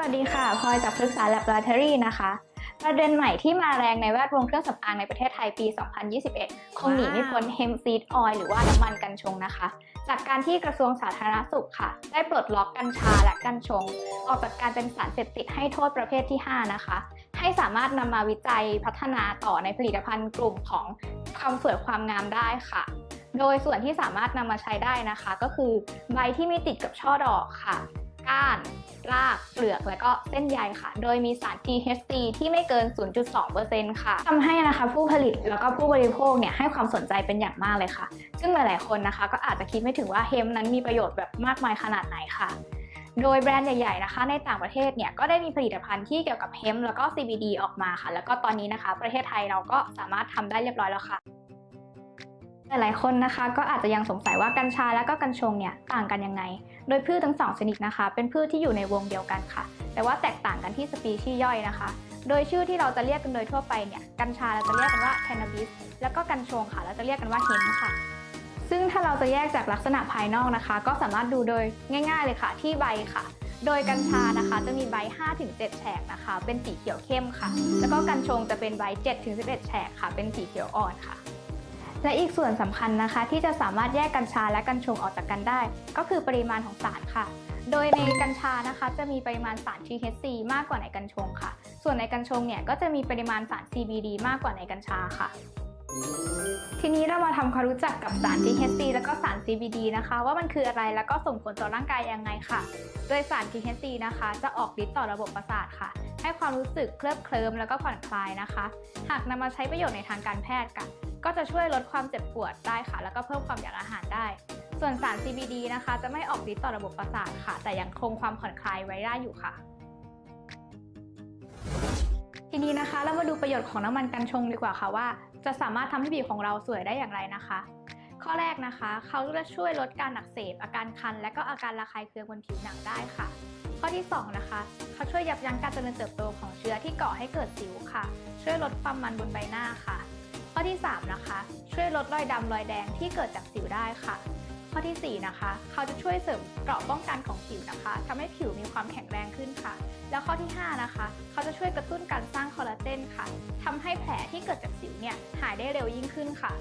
วัสดีค่ะ พลอยจากปรึกษา Laboratory นะคะ ประเด็นใหม่ที่มาแรงในแวดวงเครื่องสำอางในประเทศไทยปี 2021 คงหนีไม่พ้น Hemp Seed Oil หรือว่าน้ำมันกัญชงนะคะ จากการที่กระทรวงสาธารณสุขค่ะ ได้ปลดล็อกกัญชาและกัญชง ออกจากการเป็นสารเสพติดให้โทษประเภทที่ 5 นะคะ ให้สามารถนำมาวิจัยพัฒนาต่อในผลิตภัณฑ์กลุ่มของความสวยความงามได้ค่ะโดยส่วนที่สามารถนำมาใช้ได้นะคะ ก็คือใบที่ไม่ติดกับช่อดอกค่ะ ก้าน ราก เปลือก และก็เส้นใยค่ะ โดยมีสาร THC ที่ไม่เกิน 0.2%ค่ะทำให้นะคะผู้ผลิตแล้วก็ผู้บริโภคเนี่ยให้ความสนใจเป็นอย่างมากเลยค่ะ ซึ่งหลายๆคนนะคะ ก็อาจจะคิดไม่ถึงว่าเฮมนั้นมีประโยชน์แบบมากมายขนาดไหนค่ะโดยแบรนด์ใหญ่ๆนะคะในต่างประเทศเนี่ยก็ได้มีผลิตภัณฑ์ที่เกี่ยวกับเฮมแล้วก็ CBD ออกมาค่ะ แล้วก็ตอนนี้นะคะ ประเทศไทยเราก็สามารถทำได้เรียบร้อยแล้วค่ะ หลายๆคนนะคะก็อาจจะยังสงสัยว่ากัญชาและก็กัญชงเนี่ยต่างกันยังไง โดยพืชทั้งสองชนิดนะคะ เป็นพืชที่อยู่ในวงเดียวกันค่ะ แต่ว่าแตกต่างกันที่สปีชีส์ย่อยนะคะ โดยชื่อที่เราจะเรียกกันโดยทั่วไปเนี่ย กัญชาเราจะเรียกกันว่าแค n น a b ิส แล้วก็กัญชงค่ะ เราจะเรียกกันว่าเฮมค่ะ ซึ่งถ้าเราจะแยกจากลักษณะภายนอกนะคะ ก็สามารถดูโดยง่าย ๆ เลยค่ะ ที่ใบค่ะ โดยกัญชานะคะจะมีใบ 5-7 แฉกนะคะ เป็นสีเขียวเข้มค่ะ แล้วก็กัญชงจะเป็นใบ 7-11 แฉกค่ะ เป็นสีเขียวอ่อนค่ะ และอีกส่วนสำคัญนะคะ ที่จะสามารถแยกกัญชาและกัญชงออกจากกันได้ ก็คือปริมาณของสารค่ะ โดยในกัญชานะคะ จะมีปริมาณสาร THC มากกว่าในกัญชงค่ะ ส่วนในกัญชงเนี่ยก็จะมีปริมาณสาร CBD มากกว่าในกัญชาค่ะ ทีนี้เรามาทำความรู้จักกับสาร THC แล้วก็สาร CBD นะคะ ว่ามันคืออะไรแล้วก็ส่งผลต่อร่างกายยังไงค่ะ โดยสาร THC นะคะ จะออกฤทธิ์ต่อระบบประสาทค่ะให้ความรู้สึกเคลิบเคลิ้มแล้วก็ผ่อนคลายนะคะ หากนำมาใช้ประโยชน์ในทางการแพทย์ค่ะ ก็จะช่วยลดความเจ็บปวดได้ค่ะ แล้วก็เพิ่มความอยากอาหารได้ ส่วนสาร CBD นะคะ จะไม่ออกฤทธิ์ต่อระบบประสาทค่ะ แต่ยังคงความผ่อนคลายไว้ได้อยู่ค่ะ ทีนี้นะคะเรามาดูประโยชน์ของน้ำมันกัญชงดีกว่าค่ะว่า จะสามารถทำให้ผิวของเราสวยได้อย่างไรนะคะ ข้อแรกนะคะเขาจะช่วยลดการอักเสบ อาการคัน และก็อาการระคายเคืองบนผิวหนังได้ค่ะข้อที่ 2 นะคะ เขาช่วยยับยั้งการเจริญเติบโตของเชื้อที่ก่อให้เกิดสิวค่ะ ช่วยลดความมันบนใบหน้าค่ะ ข้อที่ 3 นะคะ ช่วยลดรอยดำรอยแดงที่เกิดจากสิวได้ค่ะ ข้อทีสี่4 นะคะ เขาจะช่วยเสริมเกราะป้องกันของผิวนะคะทำให้ผิวมีความแข็งแรงขึ้นค่ะ แล้วข้อที่ 5 นะคะ เขาจะช่วยกระตุ้นการสร้างคอลลาเจนค่ะทำให้แผลที่เกิดจากสิวเนี่ยหายได้เร็วยิ่งขึ้นค่ะ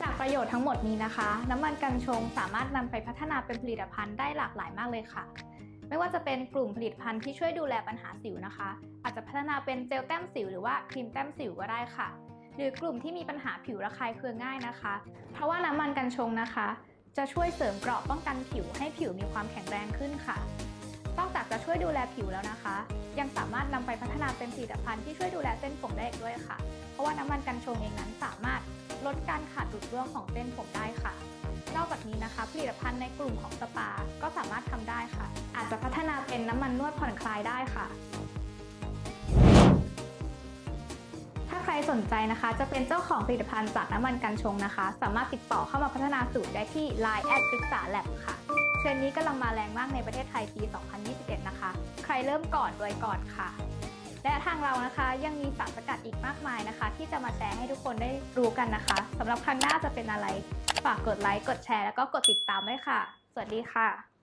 จากประโยชน์ทั้งหมดนี้นะคะ น้ำมันกัญชงสามารถนำไปพัฒนาเป็นผลิตภัณฑ์ได้หลากหลายมากเลยค่ะ ไม่ว่าจะเป็นกลุ่มผลิตภัณฑ์ที่ช่วยดูแลปัญหาสิวนะคะ อาจจะพัฒนาเป็นเจลแต้มสิวหรือว่าครีมแต้มสิวก็ได้ค่ะ หรือกลุ่มที่มีปัญหาผิวระคายเคืองง่ายนะคะ เพราะว่าน้ำมันกัญชงนะคะ จะช่วยเสริมเกราะป้องกันผิวให้ผิวมีความแข็งแรงขึ้นค่ะนอกจากจะช่วยดูแลผิวแล้วนะคะ ยังสามารถนำไปพัฒนาเป็นผลิตภัณฑ์ที่ช่วยดูแลเส้นผมได้อีกด้วยค่ะ เพราะว่าน้ำมันกัญชงเองนั้นสามารถลดการขาดดุดร่วงของเส้นผมได้ค่ะ นอกจากนี้นะคะ ผลิตภัณฑ์ในกลุ่มของสปา ก็สามารถทำได้ จะพัฒนาเป็นน้ำมันนวดผ่อนคลายได้ค่ะ ถ้าใครสนใจนะคะ จะเป็นเจ้าของผลิตภัณฑ์จากน้ำมันกัญชงนะคะ สามารถติดต่อเข้ามาพัฒนาสูตรได้ที่ Line แอดปรึกษาแลบค่ะเทรนนี้กำลังมาแรงมากในประเทศไทยปี 2021 นะคะ ใครเริ่มก่อนรวยก่อนค่ะ และทางเรานะคะยังมีสารสกัดอีกมากมายนะคะ ที่จะมาแชร์ให้ทุกคนได้รู้กันนะคะสำหรับครั้งหน้าจะเป็นอะไร ฝากกดไลค์ กดแชร์ แล้วก็กดติดตามด้วยค่ะ สวัสดีค่ะ